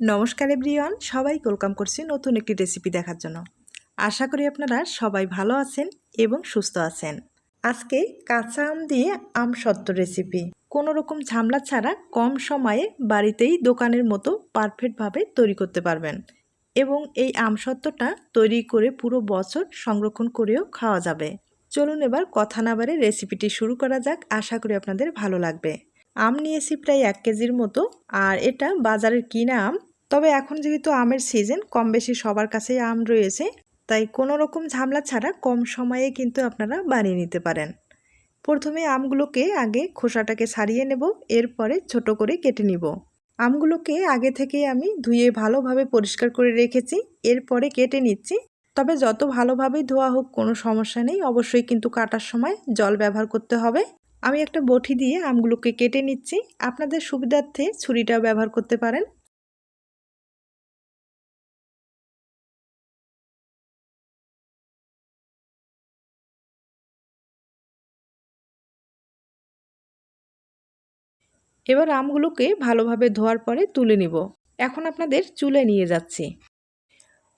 নমস্কার এভরিওয়ান সবাই ওয়েলকাম করছি নতুন একটি রেসিপি দেখার জন্য। আশা করি আপনারা সবাই ভালো আছেন এবং সুস্থ আছেন। আজকে কাঁচা আম দিয়ে আম সত্য রেসিপি। কোনো রকম ঝামলা ছাড়া কম সময়ে বাড়িতেই দোকানের মতো পারফেক্টভাবে তৈরি করতে পারবেন এবং এই আম সত্ত্বটা তৈরি করে পুরো বছর সংরক্ষণ করেও খাওয়া যাবে। চলুন এবার কথা না বারে রেসিপিটি শুরু করা যাক, আশা করি আপনাদের ভালো লাগবে। আম নিয়েছি প্রায় এক কেজির মতো, আর এটা বাজারের কিনা আম তবে এখন যেহেতু আমের সিজন কম বেশি সবার কাছেই আম রয়েছে, তাই কোনো রকম ঝামলা ছাড়া কম সময়ে কিন্তু আপনারা বানিয়ে নিতে পারেন। প্রথমে আমগুলোকে আগে খোসাটাকে ছাড়িয়ে নেব, এরপরে ছোট করে কেটে নিব। আমগুলোকে আগে থেকে আমি ধুয়ে ভালোভাবে পরিষ্কার করে রেখেছি, এরপরে কেটে নিচ্ছি। তবে যত ভালোভাবেই ধোয়া হোক, কোনো সমস্যা নেই, অবশ্যই কিন্তু কাটার সময় জল ব্যবহার করতে হবে। আমি একটা বটি দিয়ে আমগুলোকে কেটে নিচ্ছি। আপনাদের সুবিধার্থে ছুরিটাও ব্যবহার করতে পারেন। এবার আমগুলোকে ভালোভাবে ধোয়ার পরে তুলে নিব। এখন আপনাদের চুলে নিয়ে যাচ্ছি।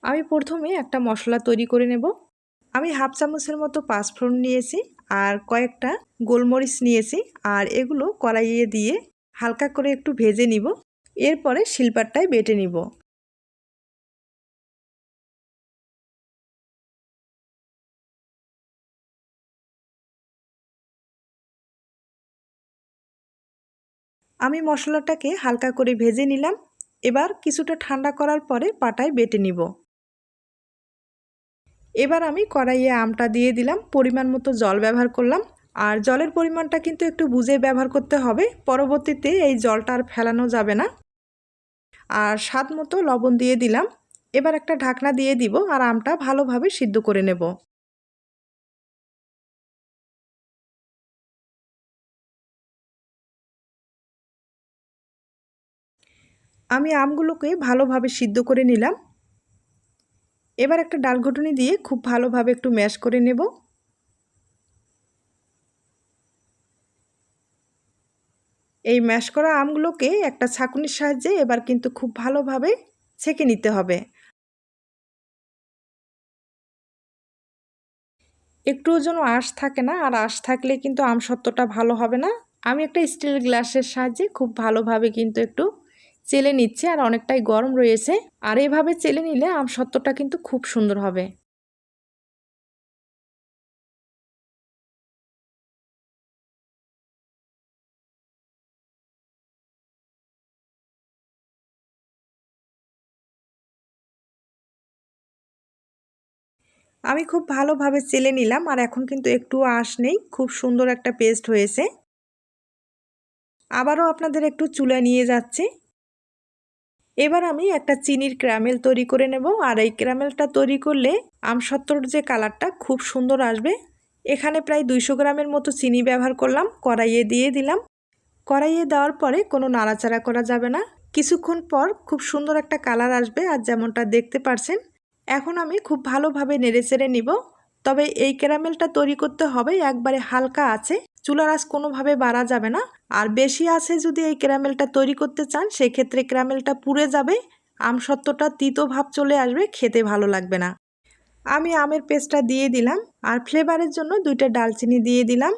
আমি প্রথমে একটা মশলা তৈরি করে নেব। আমি হাফ চামচের মতো পাঁচফোড়ন নিয়েছি আর কয়েকটা গোলমরিচ নিয়েছি আর এগুলো কড়াইয়ে দিয়ে হালকা করে একটু ভেজে নিব। এরপরে শিলপাটটায় বেটে নিব। আমি মশলাটাকে হালকা করে ভেজে নিলাম। এবার কিছুটা ঠান্ডা করার পরে পাটায় বেটে নিব। এবার আমি কড়াইয়ে আমটা দিয়ে দিলাম। পরিমাণ মতো জল ব্যবহার করলাম। আর জলের পরিমাণটা কিন্তু একটু বুঝে ব্যবহার করতে হবে। পরবর্তীতে এই জলটা আর ফেলানো যাবে না। আর স্বাদ মতো লবণ দিয়ে দিলাম। এবার একটা ঢাকনা দিয়ে দিব আর আমটা ভালোভাবে সিদ্ধ করে নেব। আমি আমগুলোকে ভালোভাবে সিদ্ধ করে নিলাম। এবার একটা ডাল ঘটনি দিয়ে খুব ভালোভাবে একটু ম্যাশ করে নেব। এই ম্যাশ করা আমগুলোকে একটা ছাকুনির সাহায্যে এবার কিন্তু খুব ভালোভাবে ছেঁকে নিতে হবে। একটুও যেন আঁশ থাকে না, আর আঁশ থাকলে কিন্তু আম সত্ত্বটা ভালো হবে না। আমি একটা স্টিল গ্লাসের সাহায্যে খুব ভালোভাবে কিন্তু একটু চেলে নিচ্ছে আর অনেকটাই গরম রয়েছে। আর এভাবে চেলে নিলে আম সত্ত্বটা কিন্তু খুব সুন্দর হবে। আমি খুব ভালোভাবে চেলে নিলাম আর এখন কিন্তু একটু আঁশ নেই, খুব সুন্দর একটা পেস্ট হয়েছে। আবারও আপনাদের একটু চুলা নিয়ে যাচ্ছি। এবার আমি একটা চিনির ক্যারামেল তৈরি করে নেব, আর এই ক্যারামেলটা তৈরি করলে আমসত্তর যে কালারটা খুব সুন্দর আসবে। এখানে প্রায় দুইশো গ্রামের মতো চিনি ব্যবহার করলাম, কড়াইয়ে দিয়ে দিলাম। কড়াইয়ে দেওয়ার পরে কোনো নাড়াচাড়া করা যাবে না। কিছুক্ষণ পর খুব সুন্দর একটা কালার আসবে, আর যেমনটা দেখতে পারছেন, এখন আমি খুব ভালোভাবে নেড়ে চেড়ে নিব। তবে এই ক্যারামেলটা তৈরি করতে হবে, একবারে হালকা আছে, চুলার আঁচ কোনোভাবে বাড়া যাবে না। আর বেশি আছে যদি এই ক্যারামেলটা তৈরি করতে চান, সেক্ষেত্রে ক্যারামেলটা পুড়ে যাবে আমসত্ত্বটা তিতো ভাব চলে আসবে, খেতে ভালো লাগবে না। আমি আমের পেস্টটা দিয়ে দিলাম, আর ফ্লেভারের জন্য দুইটা ডালচিনি দিয়ে দিলাম।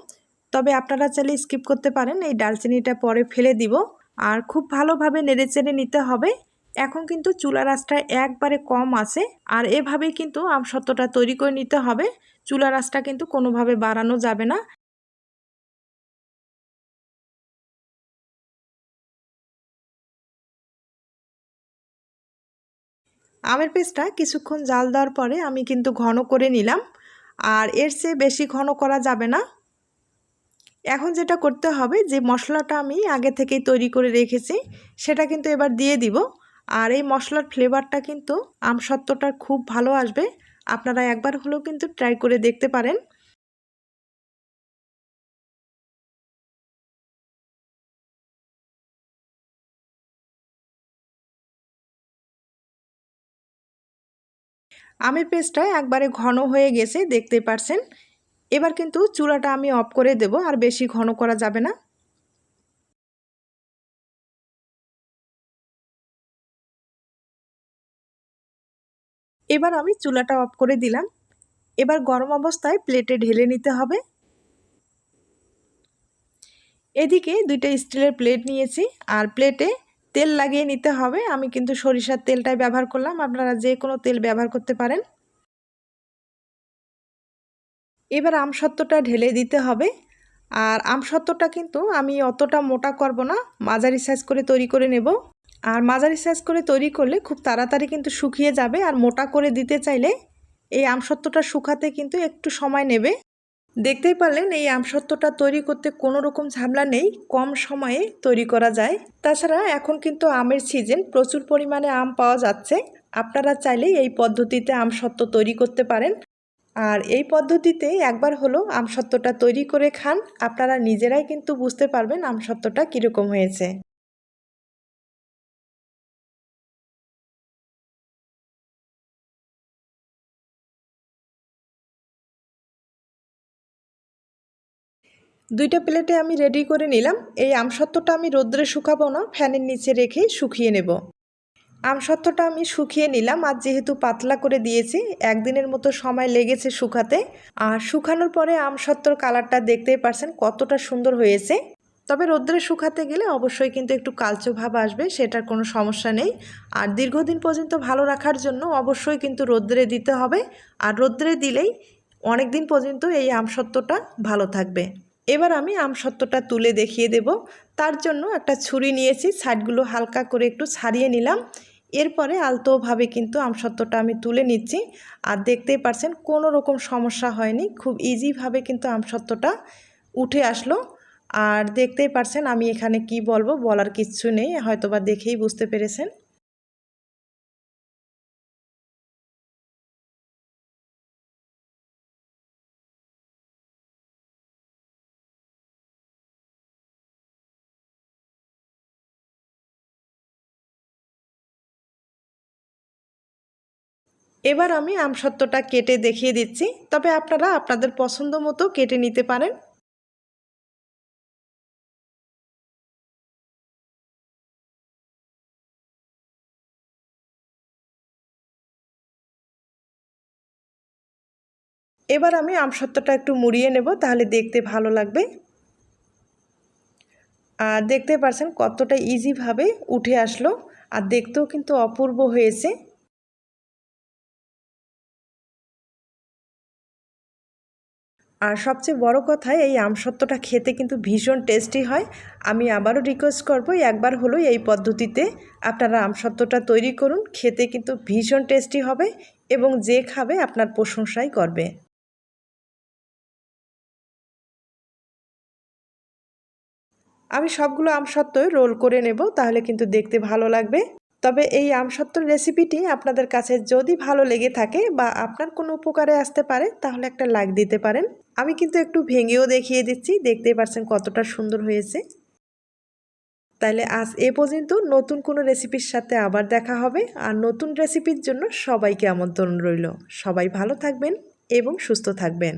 তবে আপনারা চাইলে স্কিপ করতে পারেন, এই ডালচিনিটা পরে ফেলে দিব। আর খুব ভালোভাবে নেড়ে চেড়ে নিতে হবে। এখন কিন্তু চুলার আঁচটা একবারে কম আছে আর এভাবেই কিন্তু আমসত্ত্বটা তৈরি করে নিতে হবে। চুলার আঁচটা কিন্তু কোনোভাবে বাড়ানো যাবে না। আমের পেস্টটা কিছুক্ষণ জাল দেওয়ার পরে আমি কিন্তু ঘন করে নিলাম। আর এর চেয়ে বেশি ঘন করা যাবে না। এখন যেটা করতে হবে, যে মশলাটা আমি আগে থেকেই তৈরি করে রেখেছি, সেটা কিন্তু এবার দিয়ে দিব। আর এই মশলার ফ্লেভারটা কিন্তু আমসত্ত্বটার খুব ভালো আসবে। আপনারা একবার হলেও কিন্তু ট্রাই করে দেখতে পারেন। আমের পেস্টটা একবারে ঘন হয়ে গেছে, দেখতে পারছেন? এবার কিন্তু চুলাটা আমি অফ করে দেব, আর বেশি ঘন করা যাবে না। এবার আমি চুলাটা অফ করে দিলাম। এবার গরম অবস্থায় প্লেটে ঢেলে নিতে হবে। এদিকে দুইটা স্টিলের প্লেট নিয়েছি, আর প্লেটে তেল লাগিয়ে নিতে হবে। আমি কিন্তু সরিষার তেলটাই ব্যবহার করলাম। আপনারা যে কোনো তেল ব্যবহার করতে পারেন। এবার আমসত্ত্বটা ঢেলে দিতে হবে। আর আমসত্ত্বটা কিন্তু আমি অতটা মোটা করব না। মাঝারি সাইজ করে তৈরি করে নেব। আর মাঝারি সাইজ করে তৈরি করলে খুব তাড়াতাড়ি কিন্তু শুকিয়ে যাবে আর মোটা করে দিতে চাইলে এই আমসত্ত্বটা শুকাতে কিন্তু একটু সময় নেবে। দেখতেই পারলেন এই আমসত্ত্বটা তৈরি করতে কোনো রকম ঝামেলা নেই, কম সময়ে তৈরি করা যায়। তাছাড়া এখন কিন্তু আমের সিজন প্রচুর পরিমাণে আম পাওয়া যাচ্ছে। আপনারা চাইলে এই পদ্ধতিতে আমসত্ত্ব তৈরি করতে পারেন। আর এই পদ্ধতিতে একবার হলো আমসত্ত্বটা তৈরি করে খান, আপনারা নিজেরাই কিন্তু বুঝতে পারবেন আমসত্ত্বটা কীরকম হয়েছে। দুইটা প্লেটে আমি রেডি করে নিলাম। এই আমসত্ত্বটা আমি রোদ্রে শুকাবো না, ফ্যানের নিচে রেখে শুকিয়ে নেব। আমসত্ত্বটা আমি শুকিয়ে নিলাম আর যেহেতু পাতলা করে দিয়েছি, একদিনের মতো সময় লেগেছে শুকাতে। আর শুকানোর পরে আমসত্ত্বর কালারটা দেখতেই পারছেন কতটা সুন্দর হয়েছে। তবে রোদ্রে শুকাতে গেলে অবশ্যই কিন্তু একটু কালচো ভাব আসবে, সেটার কোনো সমস্যা নেই। আর দীর্ঘদিন পর্যন্ত ভালো রাখার জন্য অবশ্যই কিন্তু রোদ্রে দিতে হবে। আর রোদ্রে দিলেই অনেক দিন পর্যন্ত এই আমসত্ত্বটা ভালো থাকবে। এবার আমি আমসত্ত্বটা তুলে দেখিয়ে দেব। তার জন্য একটা ছুরি নিয়েছি, সাইডগুলো হালকা করে একটু ছাড়িয়ে নিলাম। এরপরে আলতোভাবে কিন্তু আমসত্ত্বটা আমি তুলে নিচ্ছি। আর দেখতেই পারছেন, কোনো রকম সমস্যা হয়নি। খুব ইজিভাবে কিন্তু আমসত্ত্বটা উঠে আসলো। আর দেখতেই পারছেন আমি এখানে কি বলব, বলার কিচ্ছু নেই। হয়তোবা দেখেই বুঝতে পেরেছেন। এবার আমি আমসত্ত্বটা কেটে দেখিয়ে দিচ্ছি, তবে আপনারা আপনাদের পছন্দ মতো কেটে নিতে পারেন। এবার আমি আমসত্ত্বটা একটু মুড়িয়ে নেব, তাহলে দেখতে ভালো লাগবে। আর দেখতে পারছেন কতটা ইজিভাবে উঠে আসলো, আর দেখতেও কিন্তু অপূর্ব হয়েছে। আর সবচেয়ে বড় কথা, এই আমসত্ত্বটা খেতে কিন্তু ভীষণ টেস্টি হয়। আমি আবারও রিকোয়েস্ট করব একবার হলো এই পদ্ধতিতে আপনারা আমসত্ত্বটা তৈরি করুন, খেতে কিন্তু ভীষণ টেস্টি হবে এবং যে খাবে আপনার প্রশংসাই করবে। আমি সবগুলো আমসত্ত্বই রোল করে নেব, তাহলে কিন্তু দেখতে ভালো লাগবে। তবে এই আমসত্ত্বর রেসিপিটি আপনাদের কাছে যদি ভালো লেগে থাকে বা আপনার কোনো উপকারে আসতে পারে, তাহলে একটা লাইক দিতে পারেন। আমি কিন্তু একটু ভেঙেও দেখিয়ে দিচ্ছি, দেখতেই পারছেন কতটা সুন্দর হয়েছে। তাহলে আজ এ পর্যন্ত নতুন কোনো রেসিপির সাথে আবার দেখা হবে, আর নতুন রেসিপির জন্য সবাইকে আমন্ত্রণ রইল। সবাই ভালো থাকবেন এবং সুস্থ থাকবেন।